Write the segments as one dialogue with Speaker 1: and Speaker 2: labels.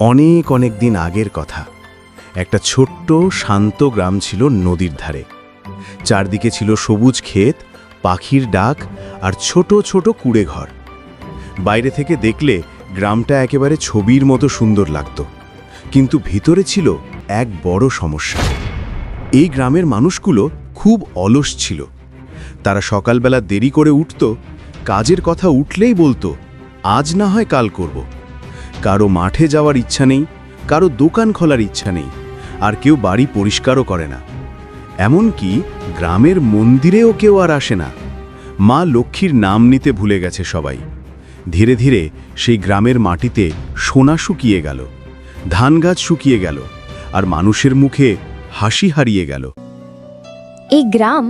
Speaker 1: অনেক অনেক দিন আগের কথা। একটা ছোট্ট শান্ত গ্রাম ছিল নদীর ধারে। চারদিকে ছিল সবুজ ক্ষেত, পাখির ডাক আর ছোট ছোট কুড়ে ঘর। বাইরে থেকে দেখলে গ্রামটা একেবারে ছবির মতো সুন্দর লাগত। কিন্তু ভিতরে ছিল এক বড় সমস্যা। এই গ্রামের মানুষগুলো খুব অলস ছিল। তারা সকালবেলা দেরি করে উঠত, কাজের কথা উঠলেই বলতো, আজ না হয় কাল করব। কারও মাঠে যাওয়ার ইচ্ছা নেই, কারও দোকান খোলার ইচ্ছা নেই, আর কেউ বাড়ি পরিষ্কারও করে না। এমনকি গ্রামের মন্দিরেও কেউ আর আসে না। মা লক্ষ্মীর নাম নিতে ভুলে গেছে সবাই। ধীরে ধীরে সেই গ্রামের মাটিতে সোনা শুকিয়ে গেল, ধান গাছ শুকিয়ে গেল, আর মানুষের মুখে হাসি হারিয়ে গেল।
Speaker 2: এই গ্রাম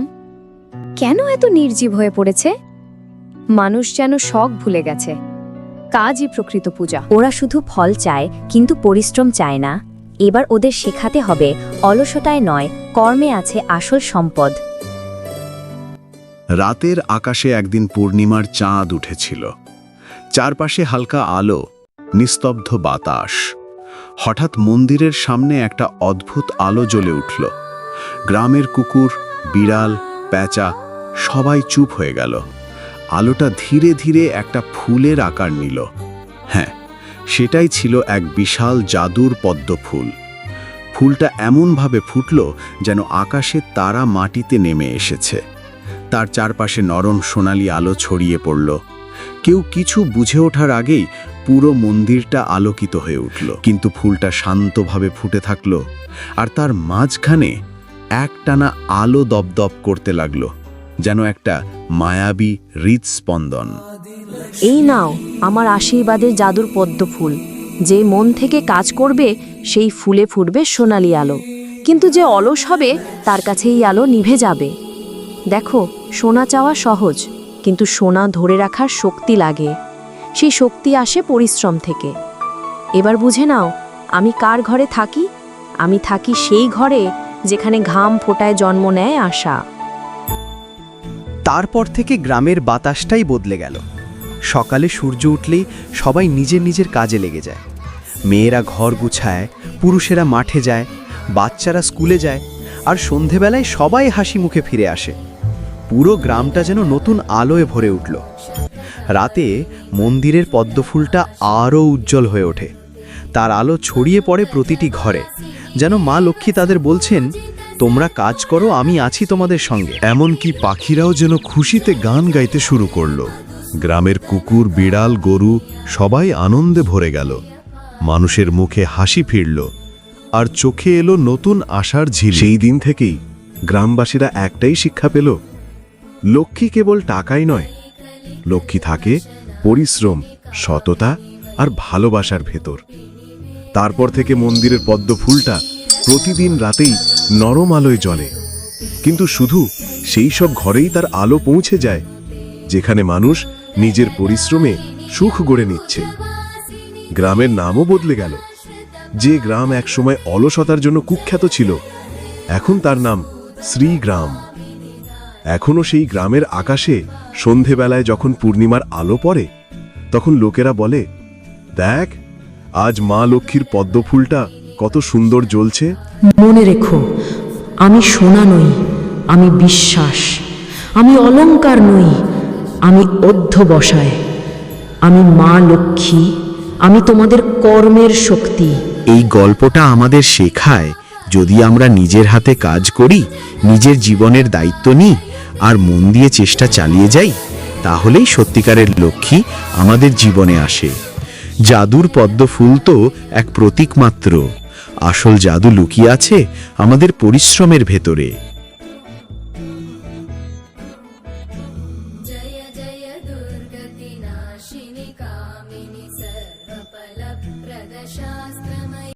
Speaker 2: কেন এত নির্জীব হয়ে পড়েছে? মানুষ যেন শখ ভুলে গেছে। কাজই প্রকৃত পূজা।
Speaker 3: ওরা শুধু ফল চায়, কিন্তু পরিশ্রম চায় না। এবার ওদের শেখাতে হবে, অলসতায় নয়, কর্মে আছে আসল সম্পদ।
Speaker 1: রাতের আকাশে একদিন পূর্ণিমার চাঁদ উঠেছিল। চারপাশে হালকা আলো, নিস্তব্ধ বাতাস। হঠাৎ মন্দিরের সামনে একটা অদ্ভুত আলো জ্বলে উঠল। গ্রামের কুকুর, বিড়াল, প্যাঁচা সবাই চুপ হয়ে গেল। আলোটা ধীরে ধীরে একটা ফুলের আকার নিল। হ্যাঁ সেটাই ছিল এক বিশাল জাদুর পদ্ম ফুল। ফুলটা এমনভাবে ফুটল যেন আকাশে তারা মাটিতে নেমে এসেছে। তার চারপাশে নরম সোনালি আলো ছড়িয়ে পড়ল। কেউ কিছু বুঝে ওঠার আগেই পুরো মন্দিরটা আলোকিত হয়ে উঠল। কিন্তু ফুলটা শান্তভাবে ফুটে থাকল আর তার মাঝখানে একটানা আলো দপদপ করতে লাগল। যেন একটা মায়াবী হৃদস্পন্দন।
Speaker 3: এই নাও আমার আশীর্বাদের জাদুর পদ্ম ফুল। যে মন থেকে কাজ করবে, সেই ফুলে ফুটবে সোনালি আলো। কিন্তু যে অলস হবে, তার কাছে এই আলো নিভে যাবে। দেখো, সোনা চাওয়া সহজ, কিন্তু সোনা ধরে রাখার শক্তি লাগে। সেই শক্তি আসে পরিশ্রম থেকে। এবার বুঝে নাও, আমি কার ঘরে থাকি? আমি থাকি সেই ঘরে যেখানে ঘাম ফোটায় জন্ম নেয় আশা।
Speaker 4: তারপর থেকে গ্রামের বাতাসটাই বদলে গেল। সকালে সূর্য উঠলেই সবাই নিজের নিজের কাজে লেগে যায়। মেয়েরা ঘর গুছায়, পুরুষেরা মাঠে যায়, বাচ্চারা স্কুলে যায়, আর সন্ধেবেলায় সবাই হাসি মুখে ফিরে আসে। পুরো গ্রামটা যেন নতুন আলোয় ভরে উঠল। রাতে মন্দিরের পদ্মফুলটা আরও উজ্জ্বল হয়ে ওঠে। তার আলো ছড়িয়ে পড়ে প্রতিটি ঘরে। যেন মা লক্ষ্মী তাদের বলছেন তোমরা কাজ করো, আমি আছি তোমাদের সঙ্গে।
Speaker 1: এমনকি পাখিরাও যেন খুশিতে গান গাইতে শুরু করল। গ্রামের কুকুর, বিড়াল, গরু সবাই আনন্দে ভরে গেল। মানুষের মুখে হাসি ফিরল আর চোখে এলো নতুন আশার ঝিল। সেই দিন থেকেই গ্রামবাসীরা একটাই শিক্ষা পেল, লক্ষ্মী কেবল টাকাই নয়। লক্ষ্মী থাকে পরিশ্রম, সততা আর ভালোবাসার ভেতর। তারপর থেকে মন্দিরের পদ্ম ফুলটা প্রতিদিন রাতেই নরম আলোয় জ্বলে। কিন্তু শুধু সেই সব ঘরেই তার আলো পৌঁছে যায়, যেখানে মানুষ নিজের পরিশ্রমে সুখ গড়ে নিচ্ছে। গ্রামের নামও বদলে গেল। যে গ্রাম একসময় অলসতার জন্য কুখ্যাত ছিল, এখন তার নাম শ্রীগ্রাম। এখনও সেই গ্রামের আকাশে সন্ধেবেলায় যখন পূর্ণিমার আলো পড়ে, তখন লোকেরা বলে, দেখ, আজ মা লক্ষ্মীর পদ্ম ফুলটা কত সুন্দর জ্বলছে।
Speaker 5: মনে রেখো আমি সোনা নই, আমি বিশ্বাস। আমি অলংকার নই, আমি অধ্যবসায়। আমি মা লক্ষ্মী, আমি তোমাদের কর্মের শক্তি।
Speaker 6: এই গল্পটা আমাদের শেখায়, যদি আমরা নিজের হাতে কাজ করি, নিজের জীবনের দায়িত্ব নিই, আর মন দিয়ে চেষ্টা চালিয়ে যাই, তাহলেই সত্যিকারের লক্ষ্মী আমাদের জীবনে আসে। জাদুর পদ্ম ফুল তো এক প্রতীক মাত্র। আসল জাদু লুকিয়ে আছে আমাদের পরিশ্রমের ভেতরে।